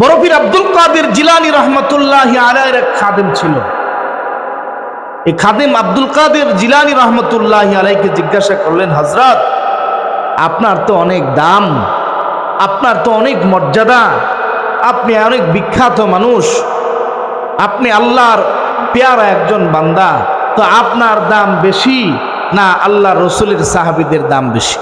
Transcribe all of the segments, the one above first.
বরফির আব্দুল কাদের জিলানি রহমতুল্লাহ আলাইয়ের এক খাদেম ছিল। এই খাদেম আব্দুল কাদের জিলানি রহমতুল্লাহ আলাইকে জিজ্ঞাসা করলেন হজরত আপনার তো অনেক দাম, আপনার তো অনেক মর্যাদা, আপনি অনেক বিখ্যাত মানুষ, আপনি আল্লাহর পেয়ারা একজন বান্দা, তো আপনার দাম বেশি না আল্লাহ রসুলের সাহাবিদের দাম বেশি?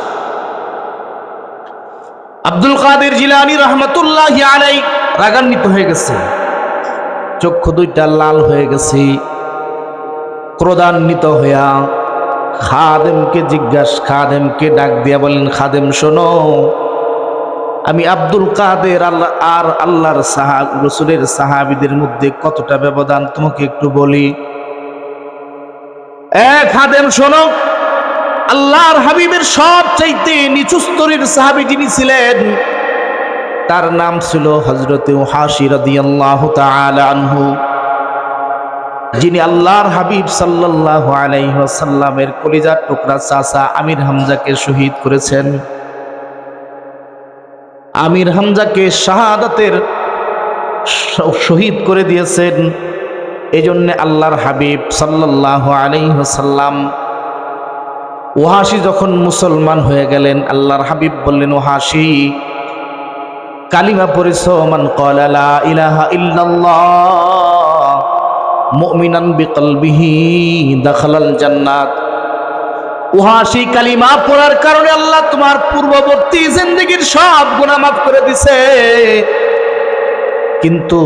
আব্দুল কাদের জিলানি রহমতুল্লাহ আলাই রাগান্বিত হয়ে গেছে। চক্ষু দুইটা লাল হয়ে গেছে। ক্রোধান্বিত হইয়া খাদেমকে জিজ্ঞাসা, খাদেমকে ডাক দিয়া বলেন খাদেম, শোনো, আমি আব্দুল কাদের আল্লাহ, আর আল্লাহর সাহা, রসুলের সাহাবিদের মধ্যে কতটা ব্যবধান তোমাকে একটু বলি। এক খাদেম, শোনো, আল্লাহর হাবিবের সব চাইতে নিচু স্তরের সাহাবি যিনি ছিলেন তার নাম ছিল হজরতে আনহু। যিনি আল্লাহর হাবিব সাল্লাল্লাহু আলাইহি ওয়াসাল্লামের কলিজার টুকরা চাচা আমির হামজাকে শহীদ করেছেন। আমির হামজাকে শাহাদাতের শহীদ করে দিয়েছেন। এই জন্য আল্লাহর হাবিব সাল্লাল্লাহু আলাইহি ওয়াসাল্লাম ওহাসি যখন মুসলমান হয়ে গেলেন, আল্লাহর হাবিব বললেন ওহাসি কালিমা পরিস মান ক্বালা লা ইলাহা ইল্লাল্লাহ, মুমিনান বিকলবিহি দাখালাল জান্নাত। ওহাসি কালিমা পড়ার কারণে আল্লাহ তোমার পূর্ববর্তী জিন্দেগীর সব গুনাহ মাফ করে দিছে। কিন্তু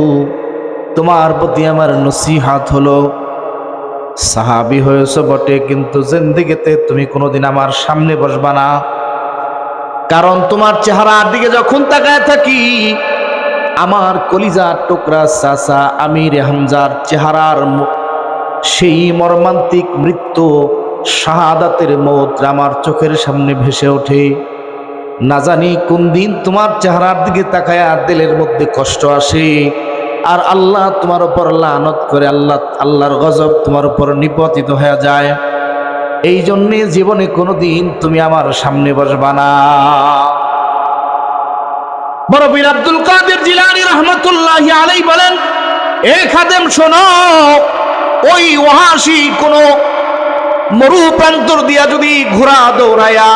তোমার প্রতি আমার নসিহাত হলো, সাহাবি হয়েছ বটে, কিন্তু জিন্দিগিতে তুমি কোনোদিন আমার সামনে বসবা না। কারণ তোমার চেহারার দিকে যখন তাকায় থাকি, আমার কলিজার টুকরা চাচা আমির হামজার চেহারার সেই মর্মান্তিক মৃত্যু শাহাদাতের মত আমার চোখের সামনে ভেসে ওঠে। না জানি কোন দিন তোমার চেহারার দিকে তাকায়া দিলের মধ্যে কষ্ট আসে, আর আল্লাহ তোমার উপর লানত করে আল্লাহ আল্লাহর গজব তোমার উপর নিপতিত হয়ে যায়। এই জন্যে জীবনে কোনোদিন তুমি আমার সামনে বসবা না। বড় বীর আব্দুল কাদের জিলানি রহমতুল্লাহ আলাই বলেন, এ খাদেম, শোনো, ওই ওহাসি কোনো মরু প্রান্তর দিয়া যদি ঘোড়া দৌড়ায়া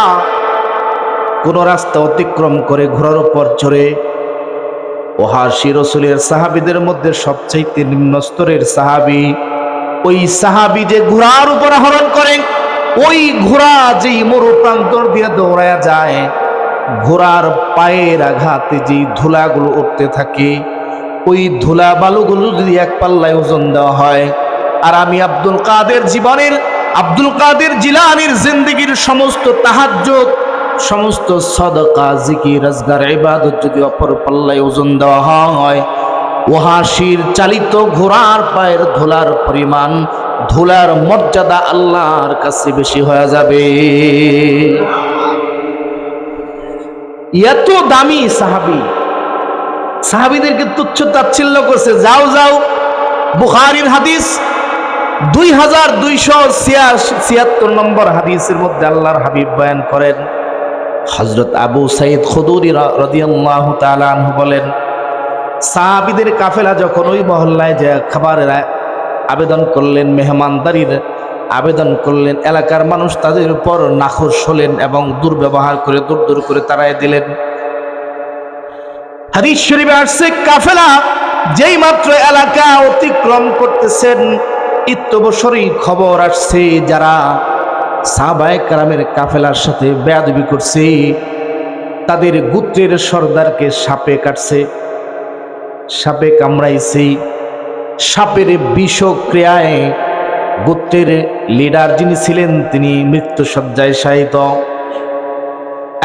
কোন রাস্তা অতিক্রম করে ঘোড়ার উপর চড়ে ওহাসি রসুলের সাহাবিদের মধ্যে সবচাইতে নিম্ন স্তরের সাহাবি, ওই সাহাবি যে ঘোড়ার উপর আহরণ করে ওই ঘোড়া যেই মরু প্রান্তর দিয়ে দৌড়ায়া যায়, ঘোড়ার পায়ের আঘাতে যেই ধুলাগুলো উঠতে থাকে, ওই ধুলা বালুগুলো যদি এক পাল্লায় ওজন দেওয়া হয়, আর আমি আব্দুল কাদের জীবনের, আব্দুল কাদের জিলানির জিন্দগির সমস্ত তাহাজ্জুদ, সমস্ত সদকা, জিকির রাজগার ইবাদত যদি অপর পাল্লায় ওজন দেওয়া হয় ওহাসির চালিত ঘোড়ার পায়ের ধুলার পরিমাণ ধুলার মর্যাদা আল্লাহর কাছে বেশি হয়ে যাবে। এত দামি সাহাবি। সাহাবিদেরকে তুচ্ছ তাচ্ছিল্য করছে, যাও যাও। বুখারির হাদিস দুই হাজার দুইশো ছিয়াত্তর নম্বর হাদিসের মধ্যে আল্লাহর হাবিব বয়ান করেন। হজরত আবু সাইদ খুদুরি রদিয়াল্লাহ তালাহ বলেন, সাহাবিদের কাফেলা যখন ওই মহল্লায় যে খাবারের আবেদন করলেন মেহমানদারির আবেদন করলেন। এলাকার মানুষ তাদের উপর নাখোশ হলেন এবং দুর্ব্যবহার করে, দূর দূর করে তারাই দিলেন। হাদিস শরীফে আসছে, কাফেলা যেই মাত্র এলাকা অতিক্রম করতেছেন ইত্যবসরই খবর আসছে যারা সাহাবায়ে কারামের কাফেলার সাথে বেয়াদবি করছে, তাদের গুত্রের সর্দারকে সাপে কাটছে, সাপে কামড়াইছে। সাপের বিষক্রিয়ায় গোত্রের লিডার যিনি ছিলেন, তিনি মৃত্যু শায়িত।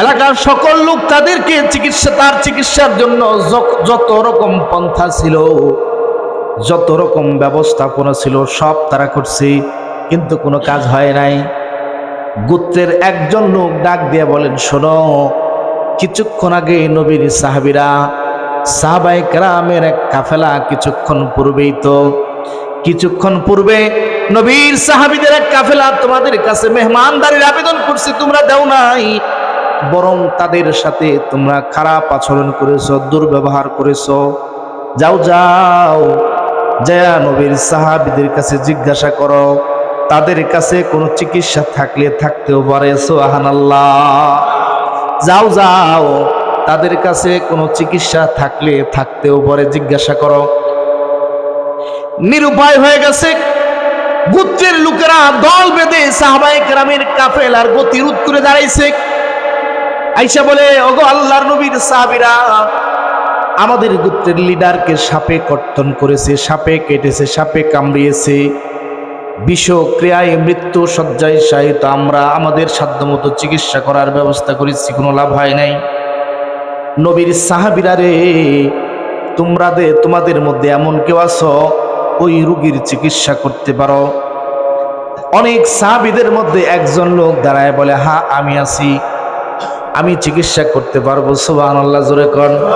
এলাকার সকল লোক তাদেরকে চিকিৎসা, তার চিকিৎসার জন্য যত রকম পন্থা ছিল, যত রকম ব্যবস্থাপনা ছিল, সব তারা করছে, কিন্তু কোনো কাজ হয় নাই। গোত্রের একজন লোক ডাক দিয়ে বলেন, শোনো, কিছুক্ষণ আগে নবীর সাহাবিরা সাহাবাই কেরামের এক কাফেলা কিছুক্ষণ পূর্বেই তো, কিছুক্ষণ পূর্বে নবীর সাহাবিদের এক কাফেলা তোমাদের কাছে মেহমানদারির আবেদন করছে, তোমরা দাও নাই। বরং তাদের সাথে তোমরা খারাপ আচরণ করেছ, দুর্ব্যবহার করেছ। যাও যাও জয়া নবীর সাহাবিদের কাছে জিজ্ঞাসা করো। তাদের কাছে কোনো চিকিৎসা থাকলে থাকতেও পারে সোহান যাও যাও তাদের কাছে কোনো চিকিৎসা থাকলে থাকতেও পারে, জিজ্ঞাসা করো। নিরুপায় হয়ে গেছে। গুত্রের লোকেরা দল বেঁধে সাহাবাই গ্রামের কাফেল আর গতিরোধ করে দাঁড়াইছে। আইসা বলে, ওগো আল্লাহর নবীর সাহাবিরা, আমাদের গোত্রের লিডারকে সাপে কর্তন করেছে, সাপে কেটেছে, সাপে কামড়িয়েছে। বিষক্রিয়ায় মৃত্যু শয্যায় শায়িত, আমরা আমাদের সাধ্যমতো চিকিৎসা করার ব্যবস্থা করেছি, কোনো লাভ হয় নাই। নবীর সাহাবিরা রে, তোমরা দে, তোমাদের মধ্যে এমন কেউ আছো, ওই রুগীর চিকিৎসা করতে পারো। অনেক সাহাবিদের মধ্যে একজন লোক দাঁড়ায় বলে, হা, আমি আছি। আমি চিকিৎসা করতে পারব সুবাহ আল্লাহ জোরে কন।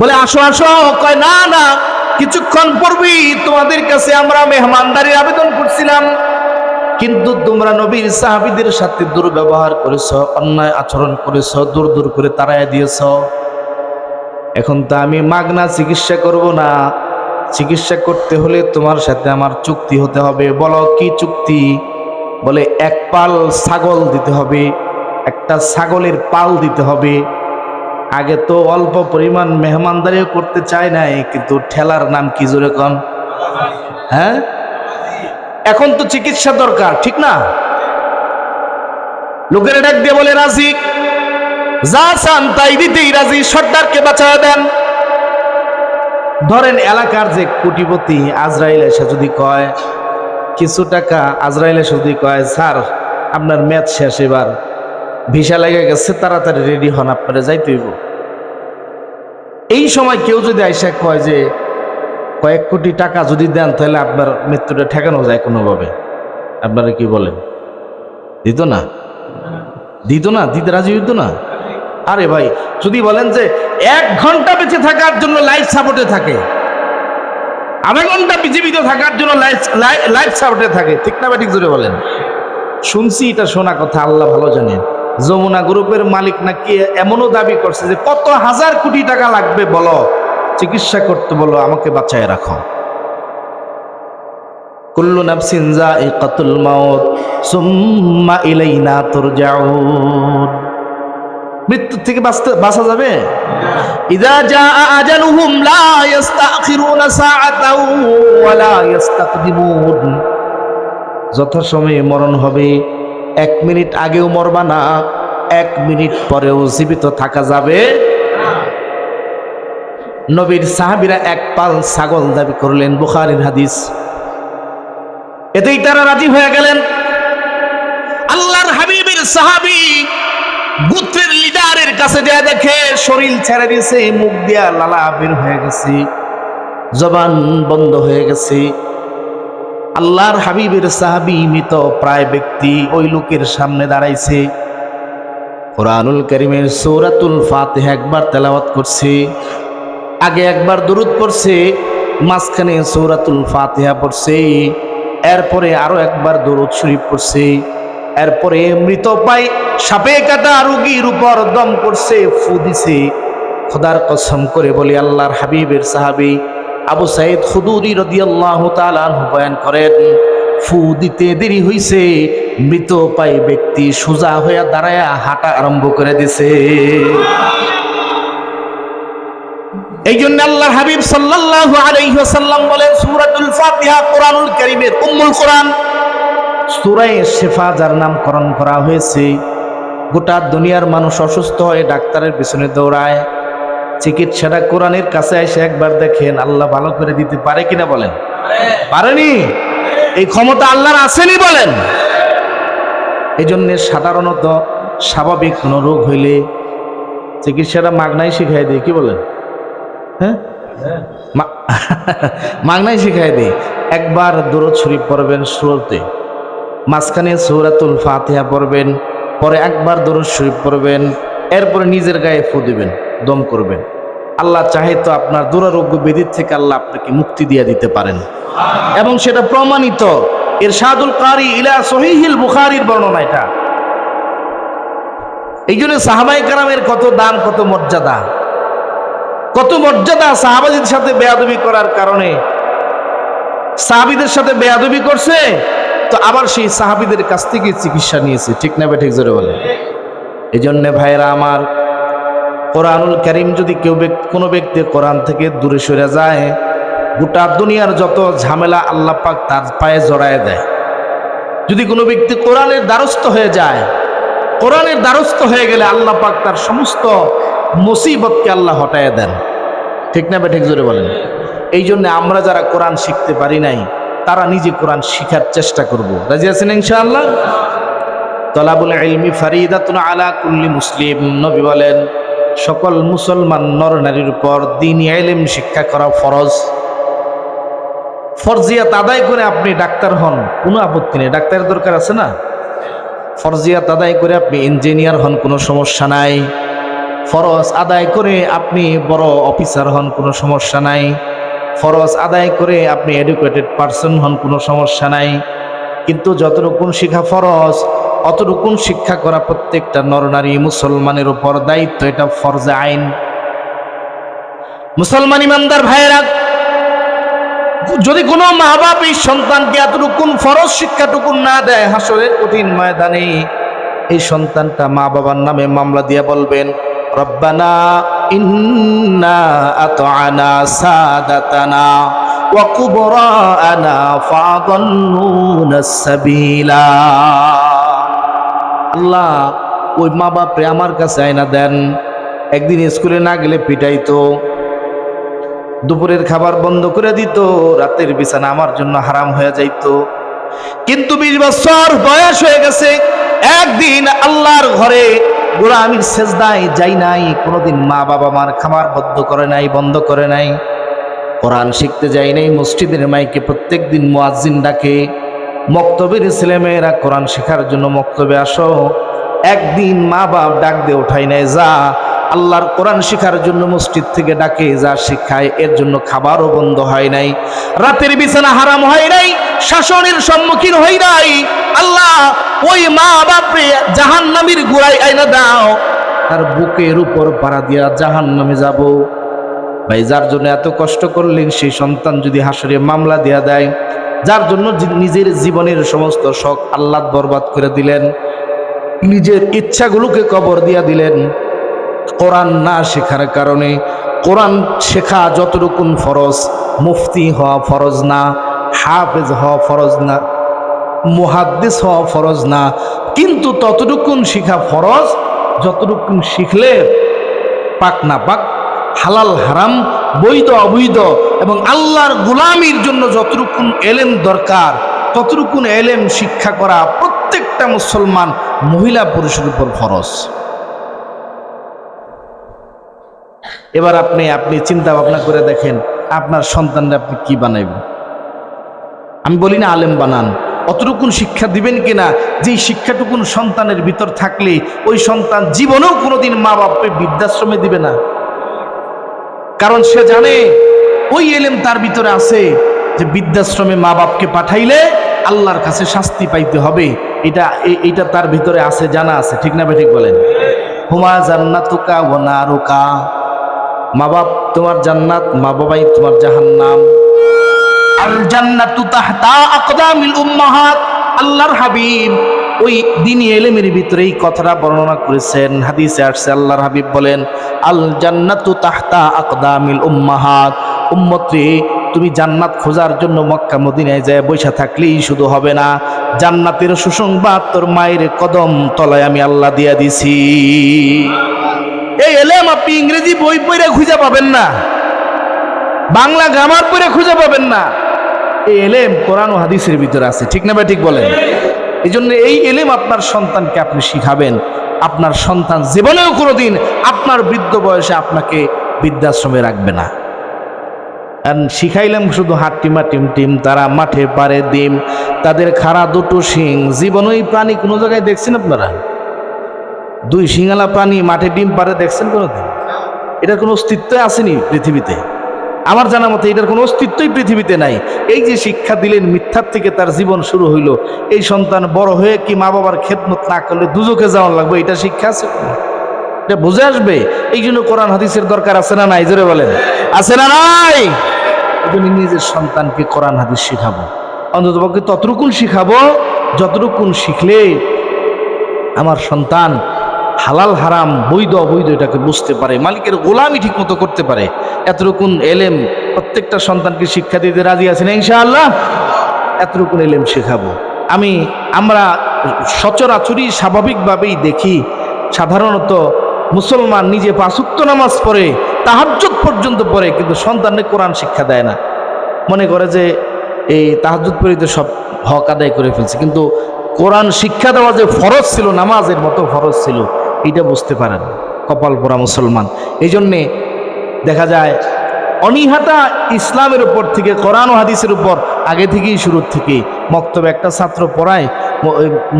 বলে, আসো আসো। কয়, না না, কিছুক্ষণ পূর্বে তোমাদের কাছে আমরা মেহমানদারির আবেদন করছিলাম। কিন্তু তোমরা নবীর সাহাবিদের সাথে দুর্ব্যবহার করেছ, অন্যায় আচরণ করেছ, দূর দূর করে তাড়াই দিয়েছ। এখন তো আমি মাগনা চিকিৎসা করব না। চিকিৎসা করতে হলে তোমার সাথে আমার চুক্তি হতে হবে। বলো, কি চুক্তি? বলে, এক পাল ছাগল দিতে হবে, একটা ছাগলের পাল দিতে হবে। আগে তো অল্প পরিমাণ মেহমানদারিও করতে চায় নাই, কিন্তু ঠেলার নাম কি জোরে কন? হ্যাঁ? এখন তো চিকিৎসা দরকার, ঠিক না? লোকের ডাক দিয়ে বলে, রাজি। যা চান তাই দিতেই রাজি, সর্দারকে বাঁচায় দেন। ধরেন এলাকার যে কোটিপতি আজরাইল এসে যদি কয়, কিছু টাকা আজরাইল এসে যদি কয়, স্যার, আপনার ম্যাচ শেষ এবার। ভিসা লেগে গেছে, তাড়াতাড়ি রেডি হন, আপনারা যাইতে হইব। এই সময় কেউ যদি আইসা কয় যে কয়েক কোটি টাকা যদি দেন, তাহলে আপনার মৃত্যুটা ঠেকানো যায় কোনোভাবে। আপনারা কি বলেন? দিত না? দিত না? দিতে রাজি হইতো না? আরে ভাই, যদি বলেন যে এক ঘণ্টা বেঁচে থাকার জন্য লাইফ সাপোর্টে থাকে, আধা ঘণ্টা জীবিত থাকার জন্য লাইফ সাপোর্টে থাকে, ঠিক না ঠিক জোরে বলেন? শুনছি এটা শোনা কথা, আল্লাহ ভালো জানেন। যমুনা গ্রুপের মালিক নাকি এমনও দাবি করছে যে কত হাজার কোটি টাকা লাগবে বলো? চিকিৎসা করতে বলো, আমাকে বাঁচায় রাখো। কুল্লু নাফসিন যায়িকাতুল মাউত, সুম্মা ইলাইনা তুরজাউন। মৃত্যু থেকে বাঁচতে, বাঁচা যাবে? ইদা জা আজালুহুম লা ইস্তাখিরুনা সাআতাও ওয়া লা ইস্তাকদিমুন। যথাসময়ে মরণ হবে, এক মিনিট আগেও মরবা না, এক মিনিট পরেও জীবিত থাকা যাবে। নবীর সাহাবিরা এক পাল ছাগল দাবি করলেন, বুখারির হাদিস। এতেই তারা রাজি হয়ে গেলেন। আল্লাহর হাবিবের সাহাবি গুত্রের লিডারের কাছে দেয়া দেখে শরীর ছেড়ে দিয়েছে, মুখ দিয়া লালা বের হয়ে গেছে, জবান বন্ধ হয়ে গেছে। আল্লাহর হাবিবের সাহাবি মৃত প্রায় ব্যক্তি ওই লোকের সামনে দাঁড়াইছে। কোরআনুল করিমের সৌরাতুল ফাতেহা একবার তেলাওয়াত করছে। আগে একবার দরুদ পড়ছে, মাঝখানে সৌরাতুল ফাতেহা পড়ছে, এরপরে আরও একবার দরুদ শরীফ পড়ছে, এরপরে মৃত পাই সাপে কাটা রুগীর উপর দম করছে ফু দিছে। খোদার কসম করে বলি, আল্লাহর হাবিবের সাহাবি আবু সাইদ খুদুরি রদিয়াল্লাহ তালান বয়ান করেন, ফু দিতে দেরি হইছে, মৃত পাই ব্যক্তি সোজা হইয়া দাঁড়ায় হাঁটা আরম্ভ করে দিছে। এই জন্য আল্লাহ হাবিব সাল্লাল্লাহু আলাইহি ওয়াসাল্লাম বলেন, সূরাতুল ফাতিহা, কোরআনুল কারীমের উম্মুল কোরআন। সূরায়ে শিফা যার নামকরণ করা হয়েছে, গোটা দুনিয়ার মানুষ অসুস্থ হয়ে ডাক্তারের পিছনে দৌড়ায়। চিকিৎসাটা কোরআনের কাছে এসে একবার দেখেন, আল্লাহ ভালো করে দিতে পারে কিনা বলেন? পারেনি? এই ক্ষমতা আল্লাহর আসেনি বলেন? এই জন্য সাধারণত স্বাভাবিক কোনো রোগ হইলে চিকিৎসাটা মাগনাই শিখাই দেয়, কি বলেন? হ্যাঁ? মা- মাগনাই শিখাই দেয় একবার দূরত শরীফ পড়বেন শুরুতে, মাঝখানে সৌরাতুল ফাতিহা পড়বেন, পরে একবার দরুদ শরীফ পড়বেন, এরপরে নিজের গায়ে ফু দিবেন, দম করবেন। আল্লাহ চাহে তো আপনার দুরারোগ্য বেদির থেকে আল্লাহ আপনাকে মুক্তি দিয়ে দিতে পারেন। এবং সেটা প্রমাণিত এর সাদুল কারি ইলা সহিহিল বুখারির বর্ণনা এটা। এই জন্য সাহাবাই কারামের কত দাম, কত মর্যাদা। কত মর্যাদা সাহাবাজির সাথে বেয়াদবি করার কারণে। সাহাবিদের সাথে বেয়াদবি করছে, তো আবার সেই সাহাবিদের কাছ থেকে চিকিৎসা নিয়েছে। ঠিক না বেঠিক জোরে বলে এই জন্যে ভাইরা আমার কোরআনুল করিম যদি কেউ কোনো ব্যক্তি কোরআন থেকে দূরে সরে যায়, গোটা দুনিয়ার যত ঝামেলা আল্লাহ পাক তার পায়ে জড়ায় দেয়। যদি কোনো ব্যক্তি কোরআনের দ্বারস্থ হয়ে যায়, কোরআনের দ্বারস্থ হয়ে গেলে আল্লাহ পাক তার সমস্ত মুসিবতকে আল্লাহ হটায় দেন। ঠিক না বেঠিক জোরে বলেন। এই জন্য আমরা যারা কোরআন শিখতে পারি নাই, তারা নিজে কোরআন শিখার চেষ্টা করব। রাজি আছেন ইনশাআল্লাহ? তলাবুল ইলমি ফারিদাতুন আলা কুল্লি মুসলিম। নবী বলেন, সকল মুসলমান নর নারীর উপর দিন এলেম শিক্ষা করা ফরজ। ফরজিয়াত আদায় করে আপনি ডাক্তার হন, কোনো আপত্তি নেই। ডাক্তারের দরকার আছে না? ফরজিয়াত আদায় করে আপনি ইঞ্জিনিয়ার হন, কোনো সমস্যা নাই। ফরজ আদায় করে আপনি বড় অফিসার হন, কোনো সমস্যা নাই। ফরজ আদায় করে আপনি এডুকেটেড পারসন হন, কোনো সমস্যা নাই। কিন্তু যতটুকুন শিক্ষা ফরজ, অতটুকুন শিক্ষা করা প্রত্যেকটা নরনারী মুসলমানের উপর দায়িত্ব, এটা ফরজে আইন। মুসলমান ইমানদার ভাইয়েরা, যদি কোনো মা বাপ এই সন্তানকে এতটুকুন ফরজ শিক্ষাটুকুন না দেয়, হাসরের কঠিন ময়দানে এই সন্তানটা মা বাবার নামে মামলা দিয়ে বলবেন রব্বানা ইন্না আতআনা সাদাতানা ওয়া কুবরানা ফাদাল্লুনা সাবিলা। আল্লাহ ওই মা বাপরে আমার কাছে আয়না দেন। একদিন স্কুলে না গেলে পিটাইতো, দুপুরের খাবার বন্ধ করে দিত, রাতের বিছানা আমার জন্য হারাম হয়ে যাইত। কিন্তু বিশ বছর বয়স হয়ে গেছে, একদিন আল্লাহর ঘরে গোলামির সেজদায় যাই নাই, কোনোদিন মা বাবা মার খামার বদ্ধ করে নাই, বন্ধ করে নাই। কোরআন শিখতে যাই নাই, মসজিদের মাইকে প্রত্যেক দিন মুয়াজ্জিন ডাকে। মক্তবের ছেলেমেয়েরা কোরআন শেখার জন্য মক্তবে আসো। একদিন মা বাপ ডাক দিয়ে ওঠাই নাই, যা, আল্লাহর কোরআন শেখার জন্য মসজিদ থেকে ডাকে, যা শিখায়, এর জন্য খাবারও বন্ধ হয় নাই। রাতের বিছানা হারাম হয় নাই, শাসনের সম্মুখীন হয় নাই। আল্লাহ ওই মা বাপরে জাহান নামের গুড়াই আইনা দাও। তার বুকের উপর পাড়া দিয়া জাহান নামে যাব। ভাই, যার জন্য এত কষ্ট করলেন, সেই সন্তান যদি হাসরে মামলা দেয়া দেয়, যার জন্য নিজের জীবনের সমস্ত শখ আল্লাহ বরবাদ করে দিলেন, নিজের ইচ্ছাগুলোকে কবর দিয়া দিলেন। কোরআন না শেখার কারণে, কোরআন শেখা যতটুকুন ফরজ, মুফতি হওয়া ফরজ না, হাফেজ হওয়া ফরজ না মুহাদ্দিস হওয়া ফরজ না। কিন্তু ততটুকুন শিখা ফরজ, যতটুকুন শিখলে পাক না পাক, হালাল হারাম, বৈধ অবৈধ এবং আল্লাহর গুলামির জন্য যতটুকুন এলেম দরকার, ততটুকুন এলেম শিক্ষা করা প্রত্যেকটা মুসলমান মহিলা পুরুষের উপর ফরজ। এবার আপনি আপনি চিন্তা ভাবনা করে দেখেন, আপনার সন্তানরা আপনি কি বানাইবেন? আমি বলি না আলেম বানান অতটুকুন শিক্ষা দিবেন কিনা? যে শিক্ষাটুকুন সন্তানের ভিতর থাকলে ওই সন্তান জীবনেও কোনোদিন মা বাপকে বৃদ্ধাশ্রমে দিবে না। কারণ সে জানে ওই এলেম তার ভিতরে আছে যে বৃদ্ধাশ্রমে মা বাপকে পাঠাইলে আল্লাহর কাছে শাস্তি পাইতে হবে। এটা এটা তার ভিতরে আছে, জানা আছে। ঠিক না ঠিক বলেন? হুমা জান্নাতুকা ও নারুকা। মা বাপ তোমার জান্নাত মা বাবাই তোমার জাহান্নাম। আল জান্নাতু তাহতা আকদামিল উম্মাহাত। আল্লাহর হাবিব ওই দিনী এলেমের ভিতরে এই কথাটা বর্ণনা করেছেন, হাদিসে আসছে, আল্লাহর হাবিব বলেন আল জান্নাতু তাহতা আকদামিল উম্মাহাত। উম্মত্রে, তুমি জান্নাত খোঁজার জন্য মক্কা মদিনায় যায় বৈশা থাকলেই শুধু হবে না, জান্নাতের সুসংবাদ তোর মায়ের কদম তলায় আমি আল্লাহ দিয়া দিছি। এই এলেম আপনি ইংরেজি বই পড়ে খুঁজে পাবেন না, বাংলা গ্রামার পড়ে খুঁজে পাবেন না। এই এলেম কোরআন ও হাদিসের ভিতরে আছে। ঠিক না ভাই, ঠিক বলেন? এই জন্য এই এলেম আপনার সন্তানকে আপনি শিখাবেন। আপনার সন্তান জীবনেও কোনোদিন আপনার বৃদ্ধ বয়সে আপনাকে বৃদ্ধাশ্রমে রাখবে না। শিখাইলাম শুধু হাট্টিমা টিম টিম তারা মাঠে পারে ডিম, তাদের খাড়া দুটো শিং। জীবনই প্রাণী কোনো জায়গায় দেখছেন আপনারা? দুই শিঙালা প্রাণী মাঠে ডিম পারে, দেখছেন কোনোদিন? এটার কোনো অস্তিত্বই আসেনি পৃথিবীতে। আমার জানা মতে এটার কোনো অস্তিত্বই পৃথিবীতে নাই। এই যে শিক্ষা দিলেন মিথ্যার থেকে তার জীবন শুরু হইল, এই সন্তান বড় হয়ে কি মা বাবার খেদমত না করলে দুজকে যাওয়ার লাগবে? এটা শিক্ষা আছে এটা বুঝে আসবে? এই জন্য কোরআন হাদিসের দরকার আছে না নাই? জোরে বলেন। আছে না নাই? এই নিজের সন্তানকে কোরআন হাদিস শিখাবো। অন্ততপক্ষে ততটুকুন শিখাবো, যতটুকুন শিখলে আমার সন্তান হালাল হারাম, বৈধ, অবৈধ এটাকে বুঝতে পারে। মালিকের গোলামি ঠিক মতো করতে পারে। এতটুকুন এলেম প্রত্যেকটা সন্তানকে শিক্ষা দিতে রাজি আছেন ইনশাআল্লাহ? এতটুকুন এলেম শেখাবো। আমি, আমরা সচরাচরই স্বাভাবিকভাবেই দেখি, সাধারণত মুসলমান নিজে পাঁচুক্ত নামাজ পড়ে, তাহাজ্জুদ পর্যন্ত পড়ে, কিন্তু সন্তানকে কোরআন শিক্ষা দেয় না। মনে করে যে এই তাহাজুদ পড়িতে সব হক আদায় করে ফেলছে, কিন্তু কোরআন শিক্ষা দেওয়া যে ফরজ ছিল, নামাজের মতো ফরজ ছিল এটা বুঝতে পারেন, কপাল পোড়া মুসলমান। এই জন্যে দেখা যায়, অনীহাটা ইসলামের উপর থেকে, কোরআন হাদিসের উপর, আগে থেকেই শুরুর থেকে মক্তবে একটা ছাত্র পড়ায়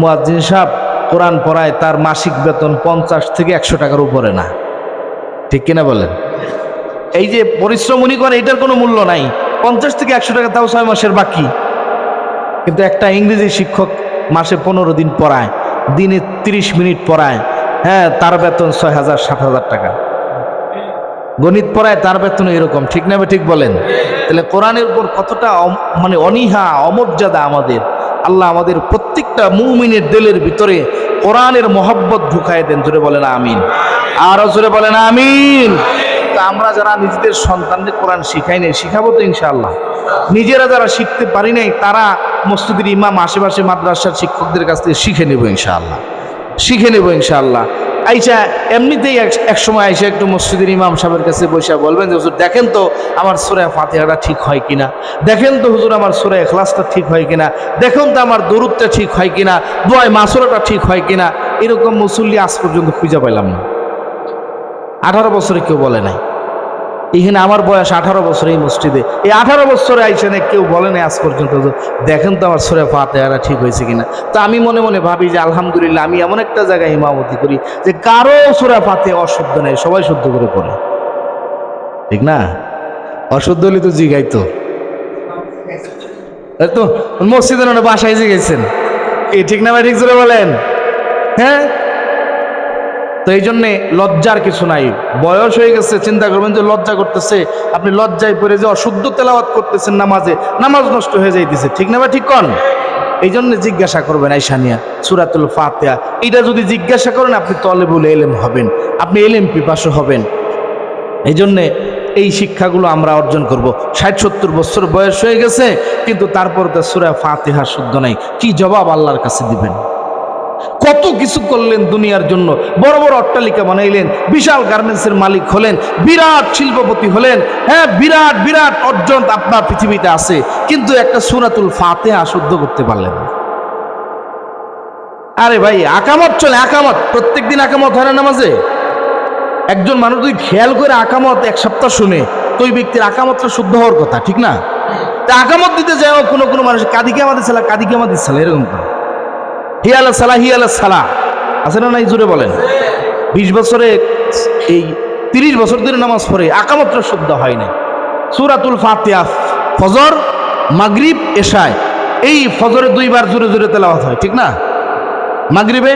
মুয়াজ্জিন সাহেব কোরআন পড়ায়, তার মাসিক বেতন পঞ্চাশ থেকে একশো টাকার উপরে না। ঠিক কিনা বলেন? এই যে পরিশ্রম উনি করে এটার কোনো মূল্য নাই। পঞ্চাশ থেকে একশো টাকা, তাও ছয় মাসের বাকি। কিন্তু একটা ইংরেজি শিক্ষক মাসে পনেরো দিন পড়ায়, দিনে তিরিশ মিনিট পড়ায় হ্যাঁ তার বেতন ছয় হাজার, সাত হাজার টাকা। গণিত পড়ায় তার বেতন এরকম, ঠিক না ঠিক বলেন? তাহলে কোরআনের উপর কতটা মানে অনীহা, অমর্যাদা আমাদের। আল্লাহ আমাদের প্রত্যেকটা মুমিনের দিলের ভিতরে কোরআনের মহব্বত ঢুকায় দেন, জোরে বলেন আমিন। আরও জোরে বলেন আমিন। তা আমরা যারা নিজেদের সন্তানদের কোরআন শিখাই নাই, শিখাবো তো ইনশাআল্লাহ। নিজেরা যারা শিখতে পারি নাই, তারা মসজিদের ইমাম, আশেপাশে মাদ্রাসার শিক্ষকদের কাছ থেকে শিখে নেব ইনশাআল্লাহ। শিখে নেব ইনশাআল্লাহ। আইসা এমনিতেই এক সময় আইসা একটু মসজিদের ইমাম সাহেবের কাছে বসে বলবেন যে, হুজুর, দেখেন তো আমার সুরায় ফাতেহাটা ঠিক হয় কিনা? দেখেন তো হুজুর, আমার সুরায় এখলাসটা ঠিক হয় কিনা? দেখেন তো আমার দরুদটা ঠিক হয় কিনা? বয় মাসুরাটা ঠিক হয় কিনা? এরকম মুসল্লি আজ পর্যন্ত খুঁজে পাইলাম না। আঠারো বছরে কেউ বলে নাই। এখানে আমার বয়স আঠারো বছর এই মসজিদে। এই আঠারো বছরে আইসে না কেউ বলে নাই আজ পর্যন্ত দেখেন তো আমার সুরে ফাতেহারা ঠিক হয়েছে কিনা। তো আমি মনে মনে ভাবি যে আলহামদুলিল্লাহ আমি এমন একটা জায়গায় ইমামতি করি যে কারও সুরা ফাতে অশুদ্ধ নেই, সবাই শুদ্ধ করে পড়ে। ঠিক না? অশুদ্ধ হলে তো জিগাইতো তো। মসজিদে না বাসায় জিগাইছেন। এই ঠিক না ভাই, ঠিক বলেন। হ্যাঁ? তো এই জন্যে লজ্জার কিছু নাই। বয়স হয়ে গেছে, চিন্তা করবেন যে লজ্জা করতেছে, আপনি লজ্জায় পড়ে যে অশুদ্ধ তেলাওয়াত করতেছেন নামাজে, নামাজ নষ্ট হয়ে যাইতেছে। ঠিক না বা ঠিক কন? এই জন্য জিজ্ঞাসা করবেন আইসানিয়া সুরাতুল ফাতেহা। এটা যদি জিজ্ঞাসা করেন, আপনি তলেবুল এলেম হবেন, আপনি এলেম পিপাসু হবেন। এই জন্যে এই শিক্ষাগুলো আমরা অর্জন করব। ষাট, সত্তর বছর বয়স হয়ে গেছে, কিন্তু তারপর তো সুরা ফাতেহা শুদ্ধ নাই। কি জবাব আল্লাহর কাছে দিবেন? কত কিছু করলেন দুনিয়ার জন্য। বড় বড় অট্টালিকা বানাইলেন, বিশাল গার্মেন্টসের মালিক হলেন, বিরাট শিল্পপতি হলেন। হ্যাঁ বিরাট বিরাট অর্জন আপনার পৃথিবীতে আছে, কিন্তু একটা সুরাতুল ফাতে আশুদ্ধ করতে পারলেন আরে ভাই, আকামত চলে, আকামত। প্রত্যেকদিন আকামত হয় না নামাজে? একজন মানুষ যদি খেয়াল করে আকামত এক সপ্তাহ শুনে, তো ওই ব্যক্তির আকামতটা শুদ্ধ হওয়ার কথা, ঠিক না? তা আকামত দিতে যায় কোনো কোনো মানুষ কাদিকে আমাদের ছেলে কাদিকে আমাদের সালা এরকম করে। হিয়ালা সালা হিয়ালা সালা। আছে না নাই? জুড়ে বলেন। বিশ বছরে এই তিরিশ বছর ধরে নামাজ পড়ে আকামাত্র শব্দ হয় নাই। সুরাতুল ফাতিয়া ফজর, মাগরিব, এশায়। এই ফজরে দুইবার জোরে জোরে তেলাওয়াত হয়, ঠিক না? মাগরিবে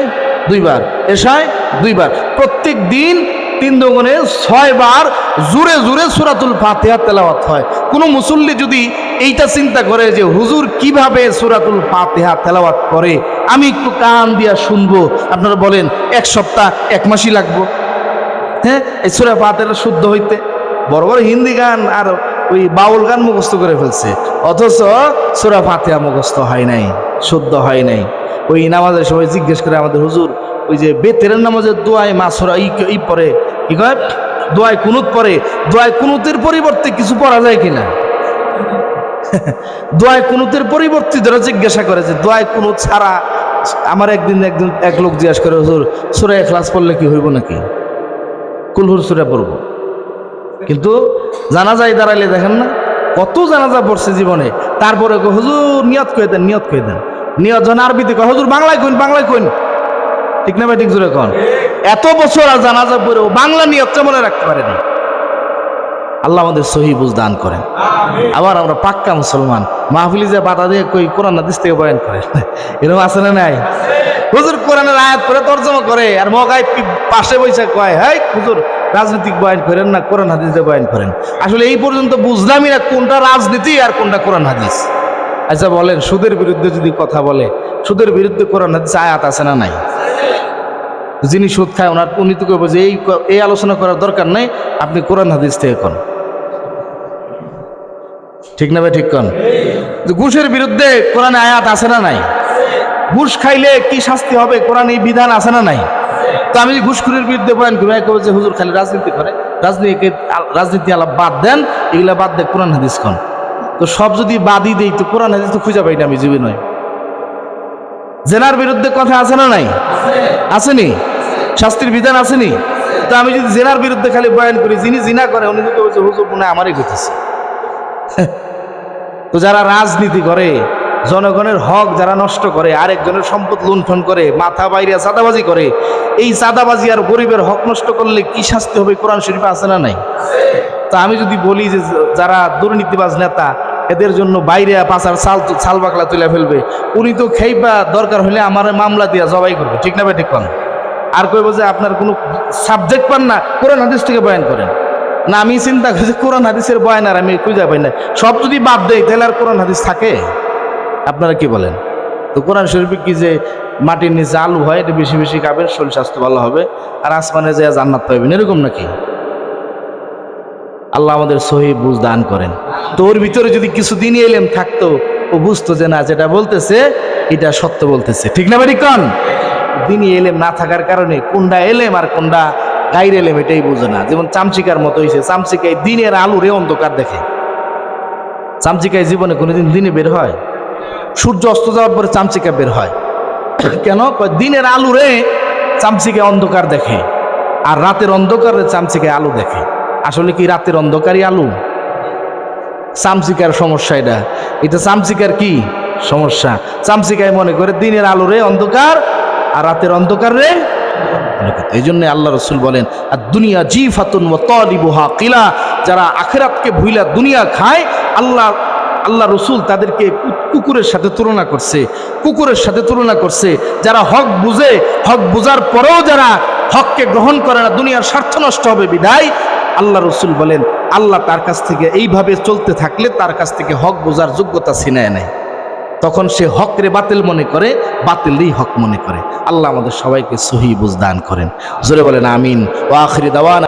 দুইবার, এশায় দুইবার। প্রত্যেক দিন তিন দোগুণে ছয় বার জুড়ে জুড়ে সুরাতুল ফাতিহা তেলাওয়াত হয়। কোনো মুসল্লি যদি এইটা চিন্তা করে যে হুজুর কীভাবে সুরাতুল ফাতিহা তেলাওয়াত করে? আমি একটু কান দিয়া শুনব। আপনারা বলেন, এক সপ্তাহ, এক মাসই লাগবো। হ্যাঁ এই সুরা ফাতিহা শুদ্ধ হইতে। বড় বড় হিন্দি গান আর ওই বাউল গান মুখস্থ করে ফেলছে। অথচ সুরা ফাতিহা মুখস্থ হয় নাই, শুদ্ধ হয় নাই। ওই নামাজের সময় জিজ্ঞেস করে আমাদের হুজুর, ওই যে বেতেরের নামাজের দোয়ায় মাসুরা ই ই পরে কি কয় কুনুত পরে দোয়ায় কুনুতের পরিবর্তে কিছু পড়া যায় কিনা? দোয়ায় কুনুতের পরিবর্তে যারা জিজ্ঞাসা করে যে দোয়ায় কুনুত ছাড়া আমার একদিন একদিন এক লোক জিজ্ঞাসা করে, হুজুর, সুরা ক্লাস পড়লে কি হইব নাকি? কুলহুর সুরা পড়ব। কিন্তু জানাজায় দাঁড়াইলে দেখেন না, কত জানাজা পড়ছে জীবনে। তারপরে হুজুর, নিয়ত কয়ে দেন, নিয়ত কয়ে দেন। নিয়ত যখন আরবিতে কয়, হুজুর, বাংলায় কইন বাংলায় কইন। ঠিক না ভাই ঠিক জোরে কন? এত বছর আর জানাজা পড়েও বাংলা নিয়তটা মনে রাখতে পারেনি। আল্লাহ আমাদের সহি বুঝ দান করেন। আবার আমরা পাক্কা মুসলমান। মাহফিলি যে বাধা দিয়ে কই কোরআন হাদিস থেকে বয়ান করে? এরকম আছে না নাই? হুজুর কোরআনের আয়াত করে তর্জমা করে আর মগাই পাশে বৈশা কয় হ্যাঁ হুজুর রাজনৈতিক বয়ান করেন না কোরআন হাদিসে বয়ান করেন? আসলে এই পর্যন্ত বুঝলামই না কোনটা রাজনীতি আর কোনটা কোরআন হাদিস। আচ্ছা বলেন, সুদের বিরুদ্ধে যদি কথা বলে, সুদের বিরুদ্ধে কোরআন আয়াত আছে না নাই? যিনি সুদ খায়, ওনার উনি তো কইব যে এই এই আলোচনা করার দরকার নাই, আপনি কোরআন হাদিস থেকে কন। ঠিক না ভাই, ঠিক কন? ঘুষের বিরুদ্ধে কোরআনে আয়াত আছে না নাই? ঘুষ খাইলে কি শাস্তি হবে? কোরআন এই বিধান আছে না নাই? তো আমি ঘুষখুরের বিরুদ্ধে বয়ান করি এক যে হুজুর খালি রাজনীতি করে রাজনীতি রাজনীতি আলাপ বাদ দেন, এগুলা বাদ দেয় কোরআন হাদিস কন। তো সব যদি বাদই দেই, তো কোরআন হাদিস তো খুঁজে পাই না আমি জীবী নয়। জেনার বিরুদ্ধে কথা আছে না নাই? আসেনি শাস্তির বিধান আসেনি তো আমি যদি জেনার বিরুদ্ধে খালি বয়ান করি, যিনি জিনা করে, উনি তো বলছে, হুজুর, মনে আমারই করতেছে তো যারা রাজনীতি করে, জনগণের হক যারা নষ্ট করে, আরেকজনের সম্পদ লুণ্ঠন করে, মাথা বাইরে চাঁদাবাজি করে, এই চাঁদাবাজি আর গরিবের হক নষ্ট করলে কি শাস্তি হবে? কোরআন শরীফে আছে না নাই? তা আমি যদি বলি যে যারা দুর্নীতিবাজ নেতা এদের জন্য বাইরে পাচার চাল চাল বাকলা তুলে ফেলবে। উনি তো খেইবা দরকার হলে আমার মামলা দিয়া জবাই করবে, ঠিক না ভাই ঠিক পান আর কইব যে আপনার কোনো সাবজেক্ট পান না, কোরআন হাদিস থেকে বয়ান করেন। না, আমি চিন্তা করছি কোরআন হাদিসের বয়ান আর আমি খুঁজে পাই না। সব যদি বাদ দেয় তাহলে আর কোরআন হাদিস থাকে? আপনারা কি বলেন? তো কোরআন শরীফে কি যে মাটির নিচে আলু হয়, এটা বেশি বেশি খাবেন, শরীর স্বাস্থ্য ভালো হবে, আর আসমানে যে জান্নাত পাবেন এরকম নাকি? আল্লাহ আমাদের সহি বুঝ দান করেন। তো ওর ভিতরে যদি কিছু দিন এলেম থাকতো, ও বুঝতো যে না, যেটা বলতেছে, এটা সত্য বলতেছে। ঠিক না বাড়ি কন? দিনই এলেম না থাকার কারণে কোনটা এলেম আর কোনটা গাইর এলেম, এটাই বুঝে না। যেমন চামচিকার মতো হয়েছে চামচিকায় দিনের আলুরে অন্ধকার দেখে। চামচিকায় জীবনে কোনোদিন দিনে বের হয়? সূর্য অস্ত যাওয়ার পরে চামচিকা বের হয়। কেন? দিনের আলুরে চামচিকায় অন্ধকার দেখে, আর রাতের অন্ধকারে চামচিকায় আলু দেখে। আসলে কি রাতের অন্ধকারই আলু? চামচিকার সমস্যা এটা। এটা চামচিকার কি সমস্যা? চামচিকায় মনে করে দিনের আলো রে অন্ধকার আর রাতের অন্ধকার রে এই জন্য আল্লাহ রসুল বলেন আর দুনিয়া জি ফাতুন ও তলিবুহা কিলা। যারা আখেরাতকে ভুইলা দুনিয়া খায়, আল্লাহ আল্লাহ রসুল তাদেরকে কুকুরের সাথে তুলনা করছে, কুকুরের সাথে তুলনা করছে। যারা হক বুঝে, হক বুঝার পরেও যারা হককে গ্রহণ করে না, দুনিয়ার স্বার্থ নষ্ট হবে বিদায়। আল্লাহ রসুল বলেন, আল্লাহ তার কাছ থেকে এইভাবে চলতে থাকলে তার কাছ থেকে হক বোঝার যোগ্যতা ছিনায় নেয়। তখন সে হকরে বাতিল মনে করে বাতিলই হক মনে করে। আল্লাহ আমাদের সবাইকে সহি বুঝদান করেন। জোরে বলেন, আমিন। ও আখরি দাওয়ান।